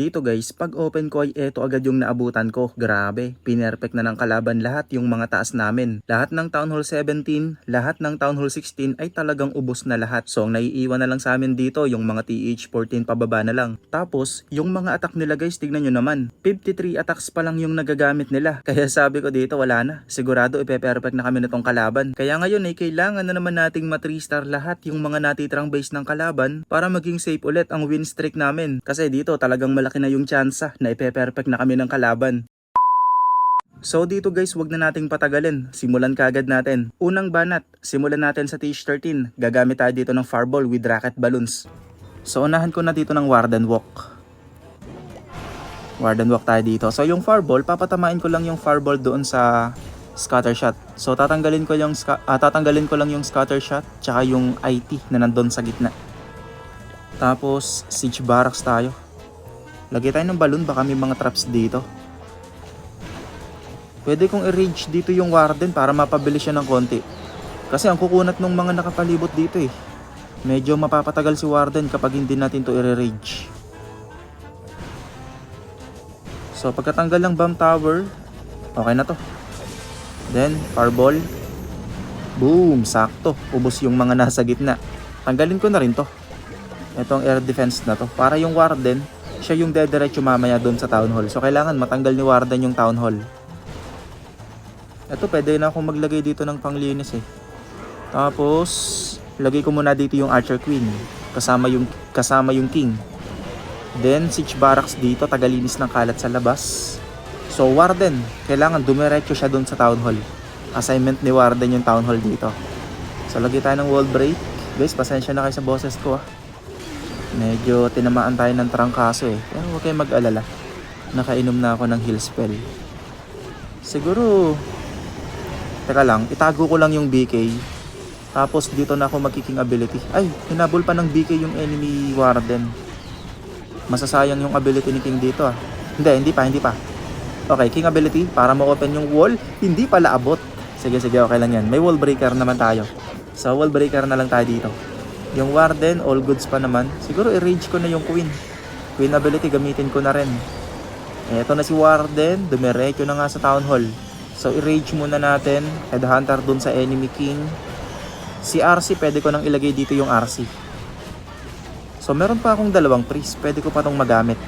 Dito guys, pag open ko ay eto agad yung naabutan ko. Grabe, pinerfect na ng kalaban lahat yung mga taas namin. Lahat ng Town Hall 17, lahat ng Town Hall 16 ay talagang ubos na lahat. So ang naiiwan na lang sa amin dito yung mga TH14 pababa na lang. Tapos, yung mga attack nila guys, tignan nyo naman. 53 attacks pa lang yung nagagamit nila. Kaya sabi ko dito, wala na. Sigurado ipe-perfect na kami nitong kalaban. Kaya ngayon ay kailangan na naman nating ma-3 star lahat yung mga natitirang base ng kalaban para maging safe ulit ang win streak namin. Kasi dito talagang malaki na yung tsansa na ipe-perfect na kami ng kalaban. So dito guys, wag na nating patagalin. Simulan kagad natin. Unang banat, simulan natin sa TH13. Gagamit tayo dito ng fireball with rocket balloons. So unahan ko na dito ng Warden Walk. Warden Walk tayo dito. So yung fireball, papatamain ko lang yung fireball doon sa scatter shot. So tatanggalin ko yung ah, tatanggalin ko lang yung scatter shot tsaka yung IT na nandun sa gitna. Tapos siege barracks tayo. Lagay tayo ng balloon baka may mga traps dito. Pwede kong i-rage dito yung warden para mapabilis siya ng konti. Kasi ang kukunat ng mga nakapalibot dito eh. Medyo mapapatagal si warden kapag hindi natin to i-rage. So pagkatanggal ng bomb tower, okay na to. Then, fireball. Boom! Sakto. Ubos yung mga nasa gitna. Tanggalin ko na rin to. Itong air defense na to. Para yung warden, siya yung dediretso mamaya doon sa town hall. So, kailangan matanggal ni warden yung town hall. Ito, pwede na akong maglagay dito ng panglinis eh. Tapos, lagay ko muna dito yung archer queen. Kasama yung, kasama yung king. Then, siege barracks dito, tagalinis ng kalat sa labas. So, Warden, kailangan dumiretso siya doon sa Town Hall. Assignment ni Warden yung Town Hall dito. So, lagay tayo ng wall break. Guys, pasensya na kayo sa boses ko ah. Medyo tinamaan tayo ng trangkaso eh. Pero huwag kayong mag-alala. Nakainom na ako ng spell. Siguro, teka lang, itago ko lang yung BK. Tapos dito na ako magkiking ability. Ay, hinabol pa ng BK yung enemy Warden. Masasayang yung ability ni King dito ah. Hindi, hindi pa, hindi pa. Okay, King ability para ma-open yung wall. Hindi pala abot. Sige, sige, okay lang yan. May wall breaker naman tayo. So, wall breaker na lang tayo dito. Yung Warden, all goods pa naman. Siguro i-rage ko na yung Queen. Queen ability gamitin ko na rin. Eto na si Warden, dumiretso na nga sa Town Hall. So, i-rage muna natin. Headhunter dun sa enemy king. Si RC, pwede ko nang ilagay dito yung RC. So, meron pa akong dalawang priest. Pwede ko pa tong magamit.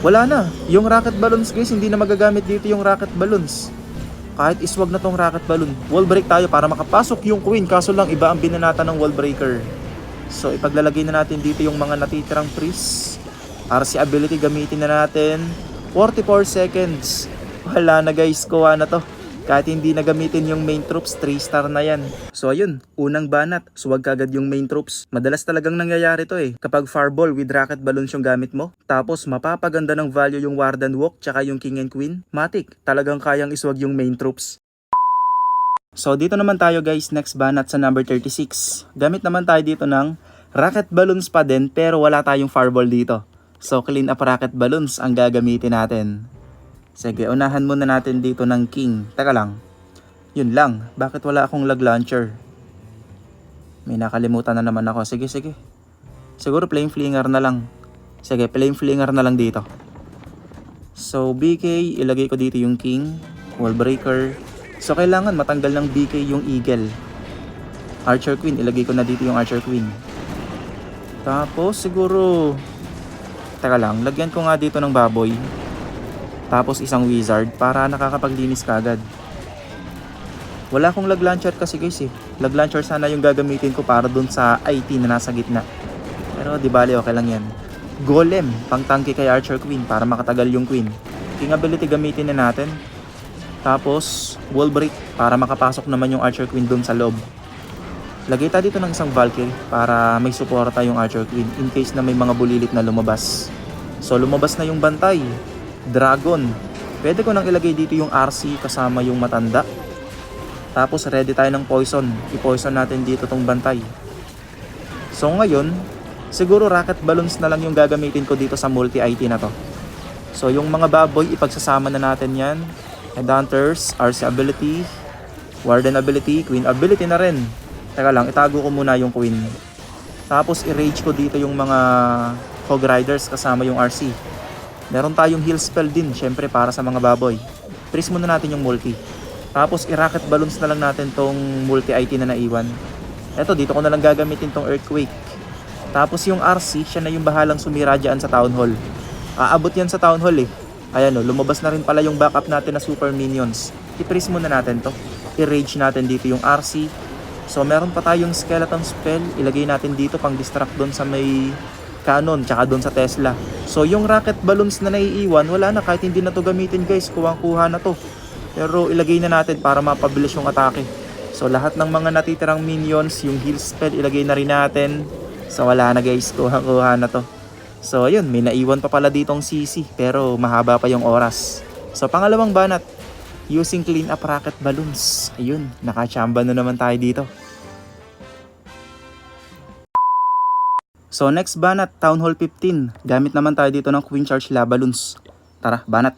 Wala na. Yung rocket balloons guys, hindi na magagamit dito yung rocket balloons. Kahit iswag na tong rocket balloon. Wall break tayo para makapasok yung queen. Kaso lang iba ang binanata ng wall breaker. So ipaglalagay na natin dito yung mga natitirang priest. RC ability gamitin na natin. 44 seconds. Wala na guys, kuha na to. Kahit hindi na gamitin yung main troops, 3 star na yan. So ayun, unang banat, suwag kagad yung main troops. Madalas talagang nangyayari to eh. Kapag fireball with rocket balloons yung gamit mo, tapos mapapaganda ng value yung warden walk tsaka yung king and queen, matik, talagang kayang iswag yung main troops. So dito naman tayo guys, next banat sa number 36. Gamit naman tayo dito ng rocket balloons pa din pero wala tayong fireball dito. So clean up rocket balloons ang gagamitin natin. Sige, unahan muna natin dito ng king. Teka lang. Yun lang. Bakit wala akong lag launcher? May nakalimutan na naman ako. Sige, sige. Siguro flame flinger na lang. Sige, flame flinger na lang dito. So, BK, ilagay ko dito yung king. Wall breaker. So, kailangan matanggal ng BK yung eagle. Archer queen, ilagay ko na dito yung archer queen. Tapos, siguro... Teka lang, lagyan ko nga dito ng baboy. Tapos isang wizard para nakakapaglinis ka. Wala akong lag launcher kasi guys eh. Lag launcher sana yung gagamitin ko para dun sa IT na nasa gitna. Pero di bali okay lang yan. Golem, pang tanky kay Archer Queen para makatagal yung Queen. King ability gamitin na natin. Tapos, wall break para makapasok naman yung Archer Queen dun sa loob. Lagay tayo dito ng isang Valkyrie para may suporta yung Archer Queen in case na may mga bulilit na lumabas. So lumabas na yung bantay. Dragon. Pwede ko nang ilagay dito yung RC kasama yung matanda. Tapos ready tayo ng poison. I-poison natin dito tong bantay. So ngayon, siguro rocket balloons na lang yung gagamitin ko dito sa multi-IT na to. So yung mga baboy, ipagsasama na natin yan. Headhunters, RC ability, Warden ability, Queen ability na rin. Teka lang, itago ko muna yung Queen. Tapos i-rage ko dito yung mga Hog Riders kasama yung RC. Meron tayong heal spell din, syempre para sa mga baboy. Freeze muna natin yung multi. Tapos i-rocket balloons na lang natin tong multi-IT na naiwan. Eto, dito ko na lang gagamitin tong Earthquake. Tapos yung RC, siya na yung bahalang sumira dyan sa Town Hall. Aabot yan sa Town Hall eh. Ayan o, lumabas na rin pala yung backup natin na Super Minions. I-freeze muna natin to. I-rage natin dito yung RC. So meron pa tayong skeleton spell. Ilagay natin dito pang distract doon sa may cannon tsaka doon sa Tesla. So yung rocket balloons na naiiwan, wala na kahit hindi na to gamitin guys. Kuwang-kuha na to. Pero ilagay na natin para mapabilis yung atake. So lahat ng mga natitirang minions, yung heal spell ilagay na rin natin. So wala na guys, kuha-kuha na to. So ayun, may naiwan pa pala ditong CC pero mahaba pa yung oras. So pangalawang banat, using clean up rocket balloons. Ayun, nakachamba na naman tayo dito. So next banat, Town Hall 15. Gamit naman tayo dito ng Queen Charge Lava. Tara, banat.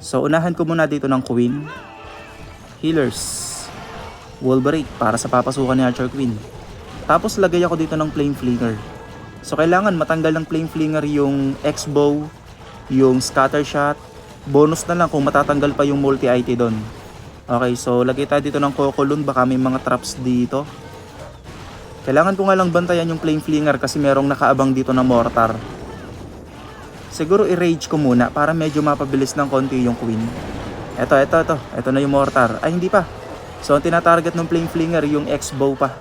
So unahan ko muna dito ng Queen. Healers. Wall break para sa papasukan ni Archer Queen. Tapos lagay ako dito ng Flame Flinger. So kailangan matanggal ng Flame Flinger yung X-Bow, yung Scatter Shot. Bonus na lang kung matatanggal pa yung multi-IT doon. Okay, so lagay tayo dito ng Cocolon. Baka may mga traps dito. Kailangan ko nga lang bantayan yung Flame Flinger kasi merong nakaabang dito na Mortar. Siguro i-rage ko muna para medyo mapabilis ng konti yung Queen. Eto, eto, eto. Eto na yung Mortar. Ay, hindi pa. So, ang tinatarget ng Flame Flinger yung X-Bow pa.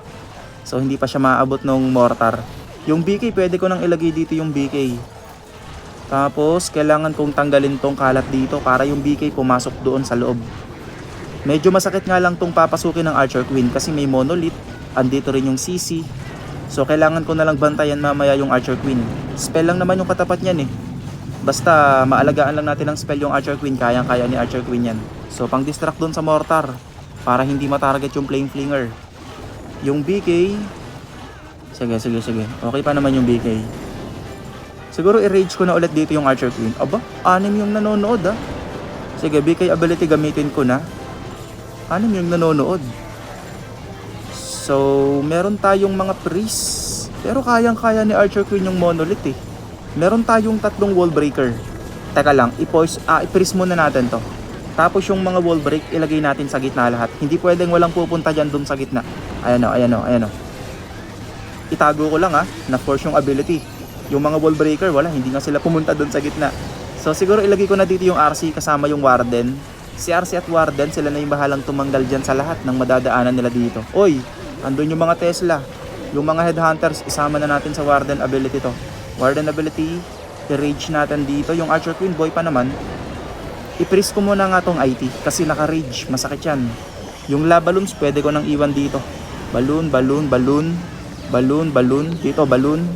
So, hindi pa siya maabot ng Mortar. Yung BK, pwede ko nang ilagay dito yung BK. Tapos, kailangan kong tanggalin tong kalat dito para yung BK pumasok doon sa loob. Medyo masakit nga lang tong papasukin ng Archer Queen kasi may Monolith. Andito rin yung CC. So, kailangan ko na lang bantayan mamaya yung Archer Queen. Spell lang naman yung katapat niyan eh. Basta maalagaan lang natin ang spell yung Archer Queen, kayang-kaya ni Archer Queen yan. So pang distract doon sa mortar para hindi matarget yung flame flinger. Yung BK, sige sige sige, okay pa naman yung BK. Siguro i-rage ko na ulit dito yung Archer Queen. Aba, anim yung nanonood ah. Sige, BK ability gamitin ko na. Anim yung nanonood. So, meron tayong mga priests. Pero kayang-kaya ni Archer Queen yung monolith eh meron tayong tatlong wall breaker. Teka lang, i-pause, ah, i-freeze muna natin to. Tapos yung mga wall break, ilagay natin sa gitna lahat. Hindi pwedeng walang pupunta dyan dun sa gitna. Ayan o, ayan o, ayan o. Itago ko lang ha, na force yung ability. Yung mga wall breaker, wala, hindi nga sila pumunta dun sa gitna. So siguro ilagay ko na dito yung RC kasama yung Warden. Si RC at Warden, sila na yung bahalang tumanggal dyan sa lahat ng madadaanan nila dito. Oy, andun yung mga Tesla. Yung mga headhunters, isama na natin sa Warden ability to. Warden ability, i-rage natin dito. Yung Archer Queen Boy pa naman, i-freeze ko muna nga tong IT kasi naka-rage, masakit yan. Yung lava balloons, pwede ko nang iwan dito. Balloon, balloon, balloon, balloon, balloon, dito balloon.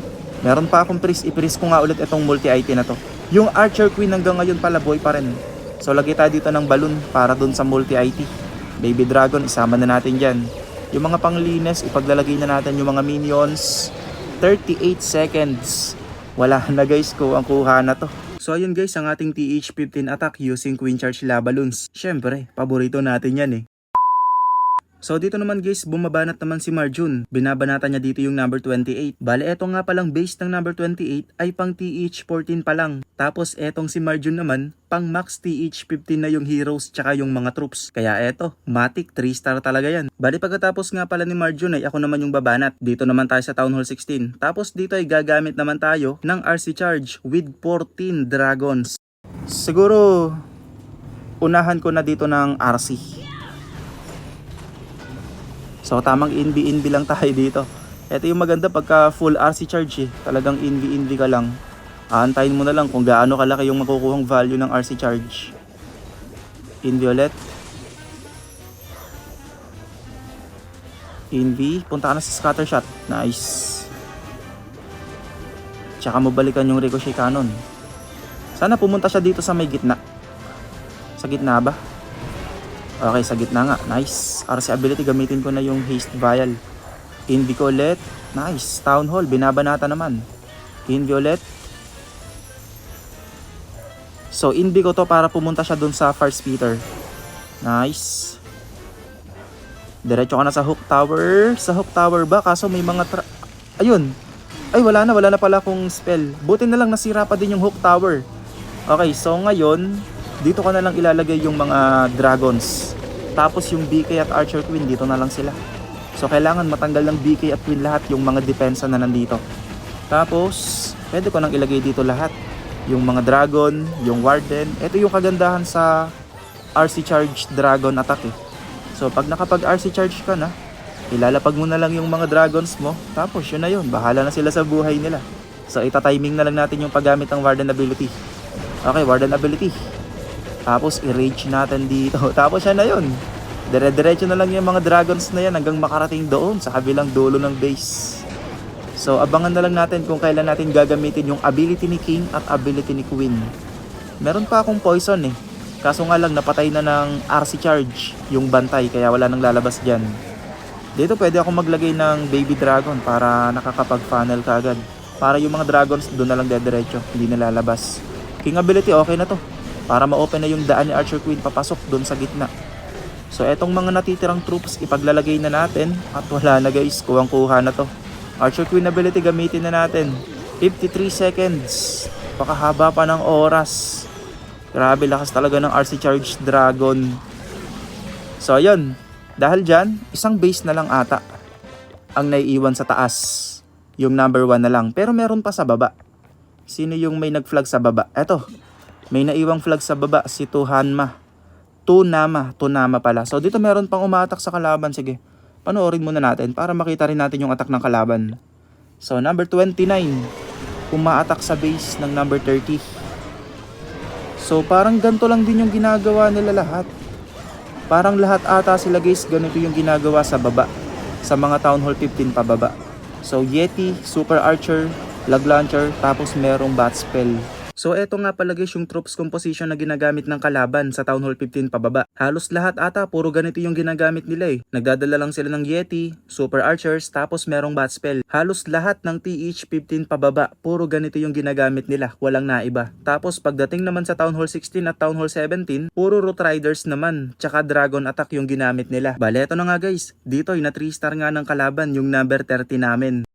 Meron pa akong freeze, i-freeze ko nga ulit itong multi-IT na to. Yung Archer Queen hanggang ngayon pala boy pa rin. So lagay tayo dito ng balloon para dun sa multi-IT. Baby Dragon, isama na natin dyan. Yung mga panglines, ipaglalagay na natin yung mga minions. 38 seconds. Wala na guys ko ang kuha na to. So ayun guys ang ating TH15 attack using Queen Charge Lava Balloons. Syempre, paborito natin yan eh. So dito naman guys, bumabanat naman si Marjun. Binabanatan niya dito yung number 28. Bale, eto nga palang base ng number 28 ay pang TH14 pa lang. Tapos etong si Marjun naman, pang max TH15 na yung heroes tsaka yung mga troops. Kaya eto, Matic 3 star talaga yan. Bale pagkatapos nga pala ni Marjun ay ako naman yung babanat. Dito naman tayo sa Town Hall 16. Tapos dito ay gagamit naman tayo ng RC Charge with 14 dragons. Siguro, unahan ko na dito ng RC. So tamang NV-NV lang tayo dito. Ito yung maganda pagka full RC charge eh. Talagang NV-NV ka lang. Aantayin mo na lang kung gaano kalaki yung makukuhang value ng RC charge. NV ulit. NV. Punta ka na sa scatter shot. Nice. Tsaka mo balikan yung ricochet cannon. Sana pumunta siya dito sa may gitna. Sa gitna ba? Okay, sa gitna nga. Nice. RC ability, gamitin ko na yung haste vial. Invi ko ulit. Nice. Town Hall, binabanata naman. Invi ulit. So, invi ko to para pumunta siya dun sa Fire Speeder. Nice. Diretso ka na sa Hook Tower. Sa Hook Tower ba? Kaso may mga tra... Ayun. Ay, wala na, wala na pala akong spell. Buti na lang nasira pa din yung hook tower. Okay, so ngayon, dito ka na lang ilalagay yung mga dragons. Tapos yung BK at Archer Queen, dito na lang sila. So kailangan matanggal ng BK at Queen lahat yung mga depensa na nandito. Tapos, pwede ko nang ilagay dito lahat. Yung mga dragon, yung warden. Ito yung kagandahan sa RC Charge Dragon attack eh. So pag nakapag RC Charge ka na, ilalapag mo na lang yung mga dragons mo. Tapos yun na yun, bahala na sila sa buhay nila. So ita-timing na lang natin yung paggamit ng warden ability. Okay, warden ability. Tapos i-rage natin dito. Tapos yan na yun. Dire-diretso na lang yung mga dragons na yan hanggang makarating doon sa kabilang dulo ng base. So abangan na lang natin kung kailan natin gagamitin yung ability ni King at ability ni Queen. Meron pa akong poison eh. Kaso nga lang napatay na ng RC charge yung bantay kaya wala nang lalabas dyan. Dito pwede ako maglagay ng baby dragon para nakakapag-funnel ka agad. Para yung mga dragons doon na lang dediretso, hindi na lalabas. King ability okay na to. Para ma-open na yung daan ni Archer Queen papasok doon sa gitna. So etong mga natitirang troops ipaglalagay na natin at wala na guys, kuwang-kuha na to. Archer Queen ability gamitin na natin. 53 seconds. Pakahaba pa ng oras. Grabe lakas talaga ng RC Charge Dragon. So ayun, dahil dyan, isang base na lang ata ang naiiwan sa taas. Yung number 1 na lang. Pero meron pa sa baba. Sino yung may nag-flag sa baba? Eto, may naiwang flag sa baba si Tuhanma. Tunama, Tunama pala. So dito meron pang umatak sa kalaban. Sige, panoorin muna natin para makita rin natin yung attack ng kalaban. So number 29, umaatak sa base ng number 30. So parang ganito lang din yung ginagawa nila lahat. Parang lahat ata sila guys, ganito yung ginagawa sa baba. Sa mga Town Hall 15 pababa. So Yeti, Super Archer, Lag Launcher, tapos merong Bat Spell. So eto nga pala guys yung troops composition na ginagamit ng kalaban sa Town Hall 15 pababa. Halos lahat ata puro ganito yung ginagamit nila eh. Nagdadala lang sila ng Yeti, Super Archers, tapos merong Bat Spell. Halos lahat ng TH15 pababa, puro ganito yung ginagamit nila, walang naiba. Tapos pagdating naman sa Town Hall 16 at Town Hall 17, puro Root Riders naman, tsaka Dragon Attack yung ginamit nila. Bale eto na nga guys, dito na 3 star nga ng kalaban yung number 30 namin.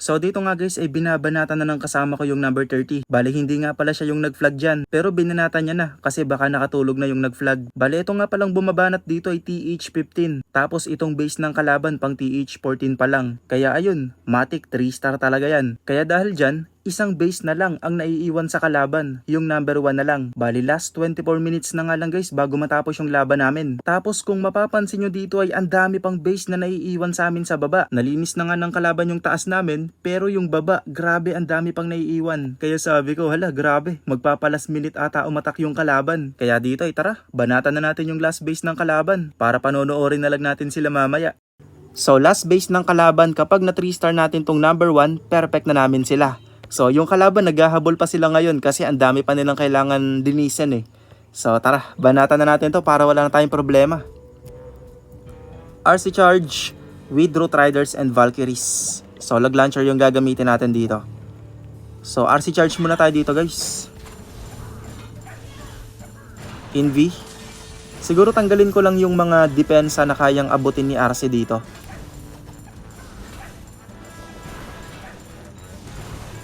So dito nga guys ay binabanata na ng kasama ko yung number 30. Bale hindi nga pala siya yung nag-flag dyan. Pero binanata niya na kasi baka nakatulog na yung nag-flag. Bale ito nga palang bumabanat dito ay TH15. Tapos itong base ng kalaban pang TH14 pa lang. Kaya ayun, Matic 3 star talaga yan. Kaya dahil dyan, isang base na lang ang naiiwan sa kalaban. Yung number 1 na lang. Bali last 24 minutes na nga lang guys bago matapos yung laban namin. Tapos kung mapapansin nyo dito ay ang dami pang base na naiiwan sa amin sa baba. Nalinis na nga ng kalaban yung taas namin pero yung baba grabe ang dami pang naiiwan. Kaya sabi ko hala grabe magpapalas minute ata umatak yung kalaban. Kaya dito ay tara banatan na natin yung last base ng kalaban para panonoorin na lang natin sila mamaya. So last base ng kalaban kapag na 3 star natin tong number 1 perfect na namin sila. So, yung kalaban, naghahabol pa sila ngayon kasi ang dami pa nilang kailangan linisin eh. So, tara, banatan na natin to para wala na tayong problema. RC Charge with Root Riders and Valkyries. So, lag launcher yung gagamitin natin dito. So, RC Charge muna tayo dito guys. Envy. Siguro tanggalin ko lang yung mga depensa na kayang abutin ni RC dito.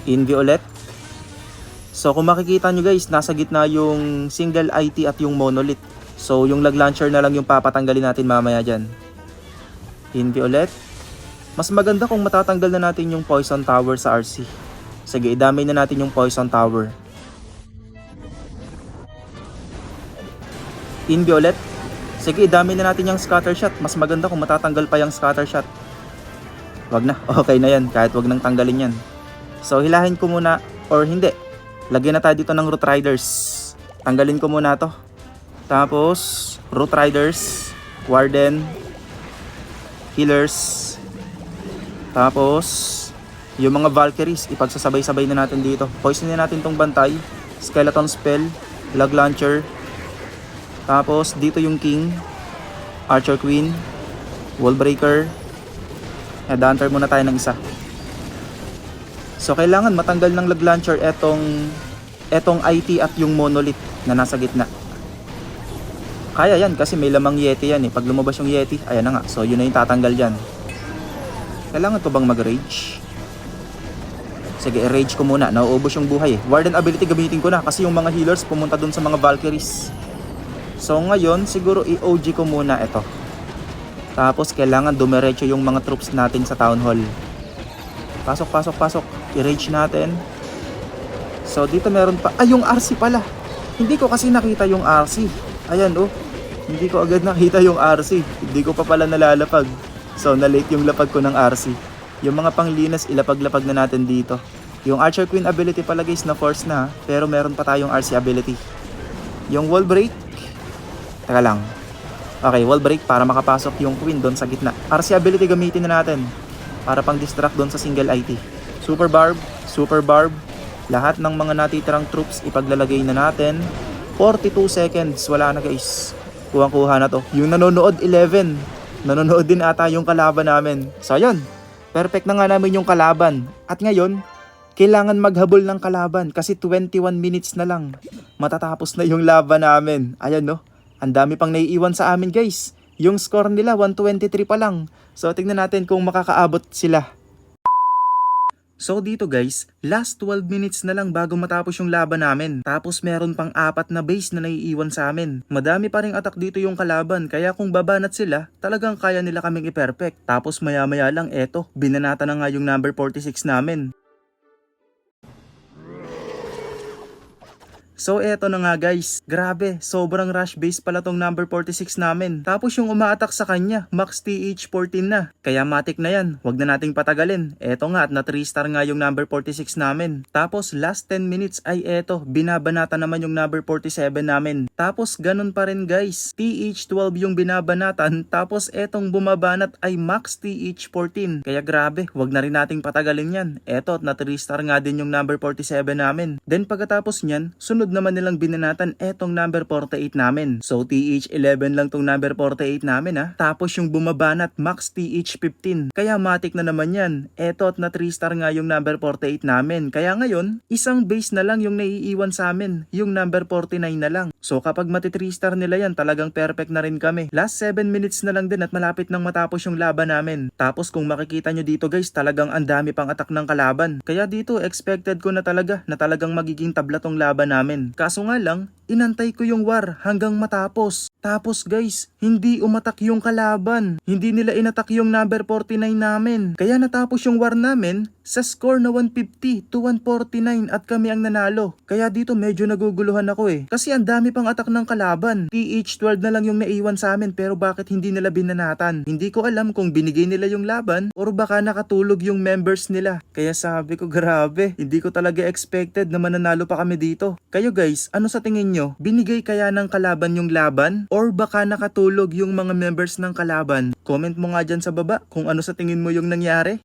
Envy ulit. So kung makikita nyo guys, nasa gitna yung single IT at yung monolith. So yung lag launcher na lang yung papatanggalin natin mamaya dyan. Envy ulit. Mas maganda kung matatanggal na natin yung poison tower sa RC. Sige, idamay na natin yung poison tower. Envy ulit. Sige, idamay na natin yung scatter shot. Mas maganda kung matatanggal pa yung scatter shot. Wag na, okay na yan. Kahit wag nang tanggalin yan. So hilahin ko muna or hindi. Lagyan na tayo dito ng root riders. Tanggalin ko muna to. Tapos root riders, warden, healers. Tapos yung mga Valkyries ipagsasabay-sabay na natin dito. Poisonin natin tong bantay, skeleton spell, lag launcher. Tapos dito yung king, archer queen, wall breaker. Headhunter muna tayo ng isa. So kailangan matanggal ng lag launcher etong etong IT at yung monolith na nasa gitna. Kaya yan kasi may lamang Yeti yan eh. Pag lumabas yung Yeti, ayan na nga. So yun na yung tatanggal dyan. Kailangan to bang mag-rage? Sige, rage ko muna. Nauubos yung buhay eh. Warden ability gamitin ko na kasi yung mga healers pumunta dun sa mga Valkyries. So ngayon, siguro i-OG ko muna ito. Tapos kailangan dumiretso yung mga troops natin sa town hall. Pasok, pasok, pasok. I-rage natin. So dito meron pa. Ay, yung RC pala. Hindi ko kasi nakita yung RC. Ayan oh. Hindi ko agad nakita yung RC. Hindi ko pa pala nalalapag. So na-late yung lapag ko ng RC. Yung mga panglinas ilapag-lapag na natin dito. Yung Archer Queen ability pala guys na force na. Pero meron pa tayong RC ability. Yung wall break. Teka lang. Okay, wall break para makapasok yung queen doon sa gitna. RC ability gamitin na natin para pang distract doon sa single IT. Super barb, super barb. Lahat ng mga natitirang troops ipaglalagay na natin. 42 seconds, wala na guys. Kuwang-kuha na to. Yung nanonood 11. Nanonood din ata yung kalaban namin. So ayun, perfect na nga namin yung kalaban. At ngayon, kailangan maghabol ng kalaban kasi 21 minutes na lang. Matatapos na yung laban namin. Ayan no, ang dami pang naiiwan sa amin guys. Yung score nila 123 pa lang. So tingnan natin kung makakaabot sila. So dito guys, last 12 minutes na lang bago matapos yung laban namin. Tapos meron pang apat na base na naiiwan sa amin. Madami pa ring attack dito yung kalaban kaya kung babanat sila, talagang kaya nila kaming i-perfect. Tapos maya maya lang eto, binanata na nga yung number 46 namin. So eto na nga guys, grabe, sobrang rush base pala tong number 46 namin. Tapos yung umaatak sa kanya, max TH14 na. Kaya matik na yan, wag na nating patagalin. Eto nga at na 3 star nga yung number 46 namin. Tapos last 10 minutes ay eto, binabanata naman yung number 47 namin. Tapos ganun pa rin guys, TH12 yung binabanatan, tapos etong bumabanat ay max TH14. Kaya grabe, wag na rin nating patagalin yan. Eto at na 3 star nga din yung number 47 namin. Then pagkatapos nyan, sunod naman nilang binanatan etong number 48 namin. So TH11 lang tong number 48 namin ha. Tapos yung bumabanat max TH15. Kaya matik na naman yan. Eto at na 3 star nga yung number 48 namin. Kaya ngayon, isang base na lang yung naiiwan sa amin. Yung number 49 na lang. So kapag mati 3 star nila yan, talagang perfect na rin kami. Last 7 minutes na lang din at malapit nang matapos yung laban namin. Tapos kung makikita nyo dito guys, talagang ang dami pang attack ng kalaban. Kaya dito, expected ko na talaga na talagang magiging tabla tong laban namin. Kaso nga lang, inantay ko yung war hanggang matapos. Tapos guys, hindi umatak yung kalaban. Hindi nila inatak yung number 49 namin. Kaya natapos yung war namin sa score na 150 to 149 at kami ang nanalo. Kaya dito medyo naguguluhan ako eh. Kasi ang dami pang atak ng kalaban. TH12 na lang yung naiwan sa amin pero bakit hindi nila binanatan? Hindi ko alam kung binigay nila yung laban or baka nakatulog yung members nila. Kaya sabi ko grabe, hindi ko talaga expected na mananalo pa kami dito. Kayo guys, ano sa tingin nyo? Binigay kaya ng kalaban yung laban? Or baka nakatulog yung mga members ng kalaban? Comment mo nga dyan sa baba kung ano sa tingin mo yung nangyari.